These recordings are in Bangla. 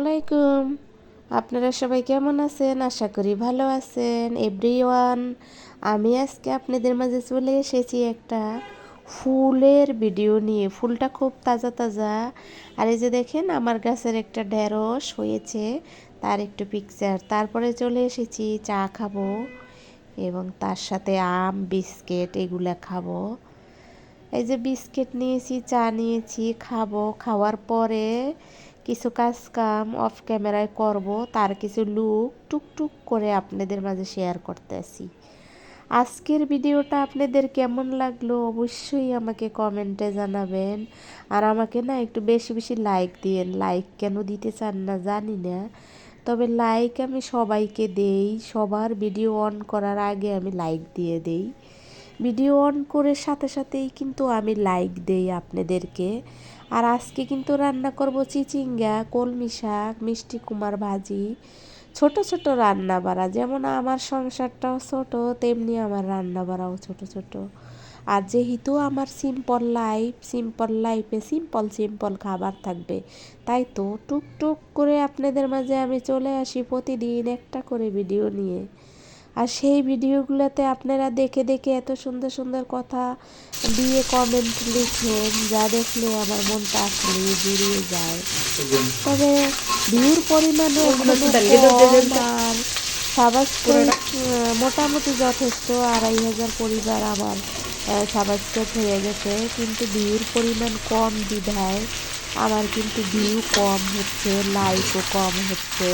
আসসালামাইকুম আপনারা সবাই কেমন আছেন? আশা করি ভালো আছেন। এভরিওয়ান আমি আজকে আপনাদের মাঝে চলে এসেছি একটা ফুলের ভিডিও নিয়ে। ফুলটা খুব তাজা তাজা। আর এই যে দেখেন, আমার গাছের একটা ঢেঁড়স হয়েছে, তার একটু পিকচার তারপরে চলে এসেছি, চা খাব এবং তার সাথে আম, বিস্কিট এগুলা খাব। এই যে বিস্কিট নিয়েছি, চা নিয়েছি, খাব। খাওয়ার পরে কিছু কাজ কাম অফ ক্যামেরায় করব, তার কিছু লুক টুকটুক করে আপনাদের মাঝে শেয়ার করতেছি আজকের ভিডিওটা আপনাদের কেমন লাগল অবশ্যই আমাকে কমেন্টে জানাবেন। আর আমাকে না একটু বেশি বেশি লাইক দিয়েন। লাইক কেন দিতে চান না জানি না। তবে লাইক আমি সবাইকে দেই। সবার ভিডিও অন করার আগে আমি লাইক দিয়ে দেই। ভিডিও অন করে সাথে সাথেই কিন্তু আমি লাইক দেই আপনাদেরকে। আর আজকে কিন্তু রান্না করব চিচিঙ্গা, কলমি শাক, মিষ্টি কুমার ভাজি, ছোট ছোট রান্না বাড়া যেমন আমার সংসারটাও ছোট, তেমনি আমার রান্না বাড়াও ছোট ছোট। আর যেহেতু আমার সিম্পল লাইফ সিম্পল লাইফে সিম্পল সিম্পল খাবার থাকবে, তাই তো টুকটুক করে আপনাদের মাঝে আমি চলে আসি প্রতিদিন একটা করে ভিডিও নিয়ে। আর সেই ভিডিওগুলোতে আপনারা দেখে দেখে এত সুন্দর সুন্দর কথা দিয়ে কমেন্ট লিখেন যা দেখলে আমার মনটা আসলে জুড়িয়ে যায়। তবে ভিউর পরিমাণও আর সাবাসক্রাইব মোটামুটি যথেষ্ট আড়াই হাজার পরিবার আমার সাবাসক্রাইব হয়ে গেছে। কিন্তু ভিউর পরিমাণ কম বিধায় আমার কিন্তু ভিউ কম হচ্ছে লাইকও কম হচ্ছে।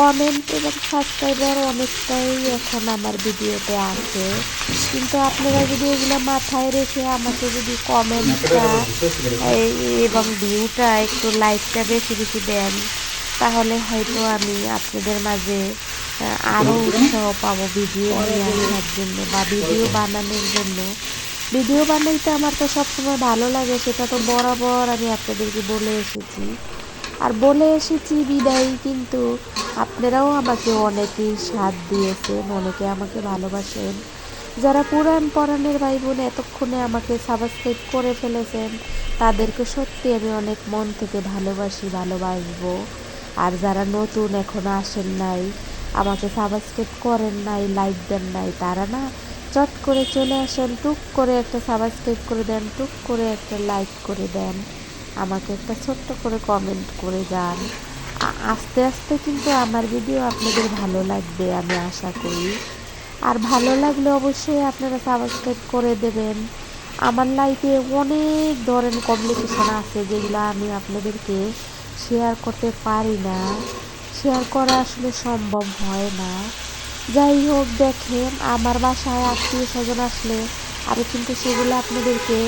কমেন্ট এবং সাবস্ক্রাইবার অনেকটাই এখন আমার ভিডিওতে আছে। কিন্তু আপনারা যদি এগুলো মাথায় রেখে আমাকে যদি কমেন্টটা এবং ভিউটা একটু লাইকটা বেশি বেশি দেন, তাহলে হয়তো আমি আপনাদের মাঝে আরও উৎসাহ পাবো ভিডিও নিয়ে আসার জন্য বা ভিডিও বানানোর জন্য। ভিডিও বানাইতে আমার তো সবসময় ভালো লাগে, সেটা তো বরাবর আমি আপনাদেরকে বলে এসেছি। আর বলে এসেছি বিদায় কিন্তু আপনারাও আমাকে অনেকেই সাথ দিয়েছেন, অনেকে আমাকে ভালোবাসেন। যারা পুরাণ পরাণের ভাই বোন এতক্ষণে আমাকে সাবস্ক্রাইব করে ফেলেছেন, তাদেরকে সত্যি আমি অনেক মন থেকে ভালোবাসি, ভালোবাসবো। আর যারা নতুন এখনও আসেন নাই, আমাকে সাবস্ক্রাইব করেন নাই লাইক দেন নাই, তারা না চট করে চলে আসেন, টুক করে একটা সাবস্ক্রাইব করে দেন, টুক করে একটা লাইক করে দেন। আমাকে একটা ছোট্ট করে কমেন্ট করে যান। আস্তে আস্তে কিন্তু আমার ভিডিও আপনাদের ভালো লাগবে, আমি আশা করি। আর ভালো লাগলে অবশ্যই আপনারা সাবস্ক্রাইব করে দেবেন। আমার লাইফে অনেক ধরনের কমিউনিকেশন আছে যেগুলো আমি আপনাদেরকে শেয়ার করতে পারি না। শেয়ার করা আসলে সম্ভব হয় না। যাই হোক, দেখেন, আমার বাসায় আত্মীয় স্বজন আসলে, আমি কিন্তু সেগুলো আপনাদেরকে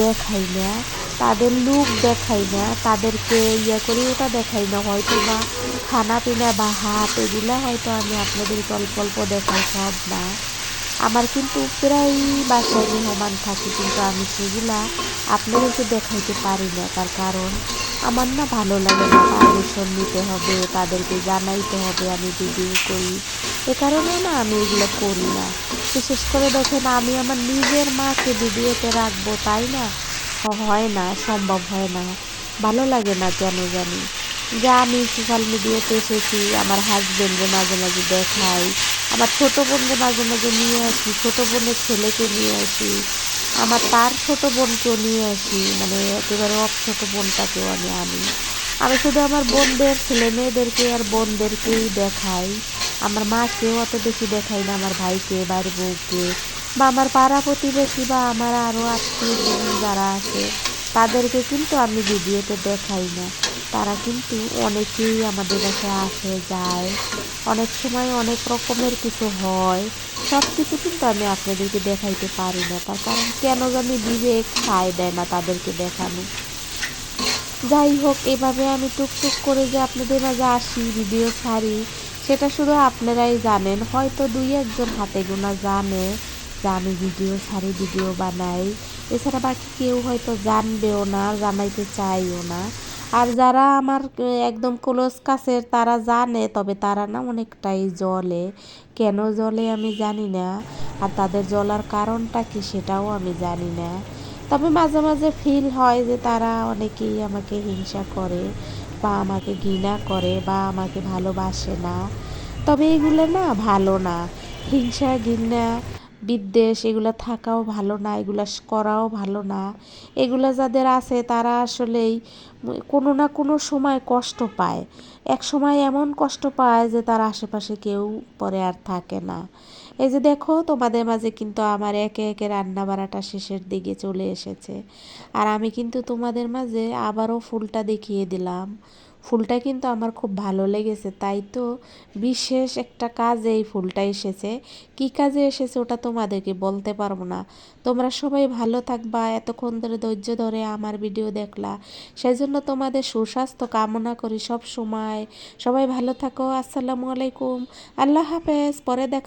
দেখাই না তাদের লুক দেখাই না তাদেরকে ইয়ে করি ওটা দেখাই না, হয়তো বা খানা পিনা বা হাত এগুলো হয়তো আমি আপনাদের অল্প অল্প দেখাই সব না। আমার কিন্তু প্রায় বাসায় মেহমান থাকে, কিন্তু আমি সেগুলা আপনাদেরকে দেখাইতে পারি না, তার কারণ আমার না ভালো লাগে না, পারমিশন নিতে হবে, তাদেরকে জানাইতে হবে আমি ভিডিও করি। এ কারণে না আমি এগুলো করি না। বিশেষ করে দেখেন, আমি আমার নিজের মাকে ভিডিওতে রাখব, তাই না? হয় না, সম্ভব হয় না। ভালো লাগে না কেন জানি? যে আমি সোশ্যাল মিডিয়াতে এসেছি, আমার হাজব্যান্ডে মাঝে মাঝে দেখাই, আমার ছোটো বোনকে মাঝে মাঝে নিয়ে আসি, ছোটো বোনের ছেলেকে নিয়ে আসি, আমার তার ছোটো বোনকেও নিয়ে আসি মানে একেবারে অফ ছোটো বোনটাকেও আমি আনি। আমি শুধু আমার বোনদের ছেলে মেয়েদেরকে আর বোনদেরকেই দেখাই। আমার মাকেও অত বেশি দেখাই না, আমার ভাইকে বাড়ির বউকে বা আমার পাড়া প্রতিবেশী বা আমার আরও আত্মীয় যারা আছে, তাদেরকে কিন্তু আমি ভিডিওতে দেখাই না। তারা কিন্তু অনেকেই আমাদের কাছে আসে, যায়। অনেক সময় অনেক রকমের কিছু হয়। সব কিছু কিন্তু আমি আপনাদেরকে দেখাইতে পারি না। তার কারণ কেন জানি বিবেক সায় দেয় না তাদেরকে দেখানো। যাই হোক, এভাবে আমি টুকটুক করে যে আপনাদের মাঝে আসি, ভিডিও ছাড়ি সেটা শুধু আপনারাই জানেন। হয়তো দুই একজন হাতে গোনা জানে যে আমি ভিডিও সারি ভিডিও বানাই। এছাড়া বাকি কেউ হয়তো জানবেও না, জানাইতে চাইও না। আর যারা আমার একদম ক্লোজ কাছের, তারা জানে, তবে তারা না অনেকটাই জলে। কেন জলে আমি জানি না। আর তাদের জলার কারণটা কি সেটাও আমি জানি না। তবে মাঝে মাঝে ফিল হয় যে তারা অনেকেই আমাকে হিংসা করে। বা আমাকে ঘৃণা করে বা আমাকে ভালোবাসে না, তবে এগুলো না ভালো না। হিংসা, ঘৃণা, বিদ্বেষ, এগুলো থাকাও ভালো না, এগুলো করাও ভালো না। এগুলো যাদের আছে তারা আসলেই কোনো না কোনো সময় কষ্ট পায়। এক সময় এমন কষ্ট পায় যে তার আশেপাশে কেউ পরে আর থাকে না। এই যে দেখো, তোমাদের মাঝে কিন্তু আমার একে একে রান্না বাড়াটা শেষের দিকে চলে এসেছে। আর আমি কিন্তু তোমাদের মাঝে আবারও ফুলটা দেখিয়ে দিলাম। ফুলটা কিন্তু আমার খুব ভালো লেগেছে, তাই তো বিশেষ একটা কাজে এই ফুলটা এসেছে। কি কাজে এসেছে ওটা তোমাদেরকে বলতে পারব না। তোমরা সবাই ভালো থাকবা, এতক্ষণ ধরে ধৈর্য ধরে আমার ভিডিও দেখলা। সেই জন্য তোমাদের সুস্বাস্থ্য কামনা করি সব সময়। সবাই ভালো থাকো, আসসালামু আলাইকুম। আল্লাহ হাফেজ, পরে দেখা